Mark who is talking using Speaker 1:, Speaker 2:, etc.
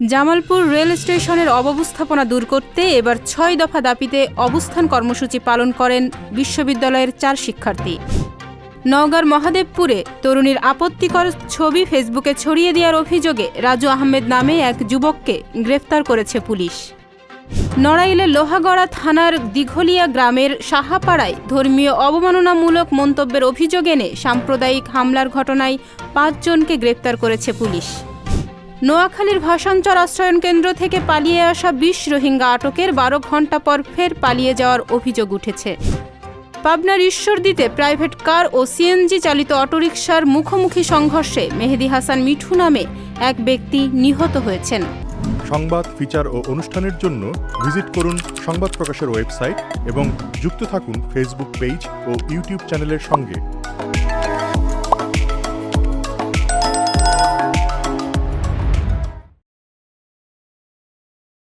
Speaker 1: Jamalpur rail স্টেশনের অব্যবস্থাপনা দূর করতে এবার ছয় দফা দাবিতে অবস্থান কর্মসূচি পালন করেন বিশ্ববিদ্যালয়ের চার শিক্ষার্থী। নওগাঁর মহাদেবপুরে তরুণীর আপত্তিকর ছবি ফেসবুকে ছড়িয়ে দেওয়ার অভিযোগে রাজু আহমেদ নামে এক যুবককে গ্রেফতার করেছে পুলিশ। নড়াইলের লোহাগড়া থানার দিঘলিয়া গ্রামের সাহাপাড়ায় ধর্মীয় অবমাননামূলক মন্তব্যের অভিযোগ এনে সাম্প্রদায়িক হামলার ঘটনায় পাঁচজনকে গ্রেপ্তার করেছে পুলিশ। নোয়াখালীর ভাষাঞ্চর আশ্রয়ন কেন্দ্র থেকে পালিয়ে আসা বিশ রোহিঙ্গা আটকের বারো ঘণ্টা পর ফের পালিয়ে যাওয়ার অভিযোগ উঠেছে। পাবনার ঈশ্বরদীতে প্রাইভেট কার ও সিএনজি চালিত অটোরিকশার মুখোমুখি সংঘর্ষে মেহেদি হাসান মিঠু নামে এক ব্যক্তি নিহত হয়েছেন।
Speaker 2: সংবাদ, ফিচার ও অনুষ্ঠানের জন্য ভিজিট করুন সংবাদ প্রকাশের ওয়েবসাইট এবং যুক্ত থাকুন ফেসবুক পেজ ও ইউটিউব চ্যানেলের সঙ্গে।